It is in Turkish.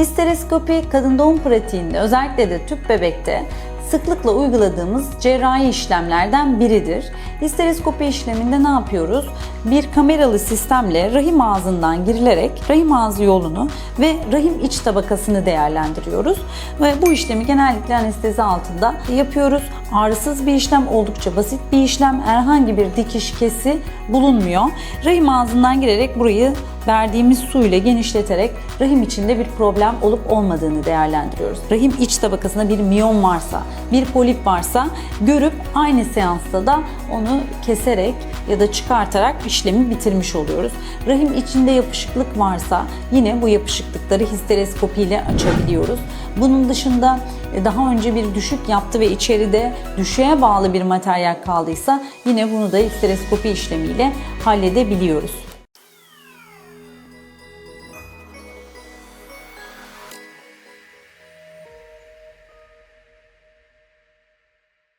Histeroskopi kadın doğum pratiğinde özellikle de tüp bebekte sıklıkla uyguladığımız cerrahi işlemlerden biridir. Histeroskopi işleminde ne yapıyoruz? Bir kameralı sistemle rahim ağzından girilerek rahim ağzı yolunu ve rahim iç tabakasını değerlendiriyoruz. Ve bu işlemi genellikle anestezi altında yapıyoruz. Ağrısız bir işlem, oldukça basit bir işlem. Herhangi bir dikiş kesi bulunmuyor. Rahim ağzından girerek burayı verdiğimiz su ile genişleterek rahim içinde bir problem olup olmadığını değerlendiriyoruz. Rahim iç tabakasında bir miyom varsa, bir polip varsa görüp aynı seansta da onu keserek ya da çıkartarak işlemi bitirmiş oluyoruz. Rahim içinde yapışıklık varsa yine bu yapışıklıkları histeroskopi ile açabiliyoruz. Bunun dışında e, daha önce bir düşük yaptı ve içeride düşüğe bağlı bir materyal kaldıysa yine bunu da histeroskopi işlemiyle halledebiliyoruz.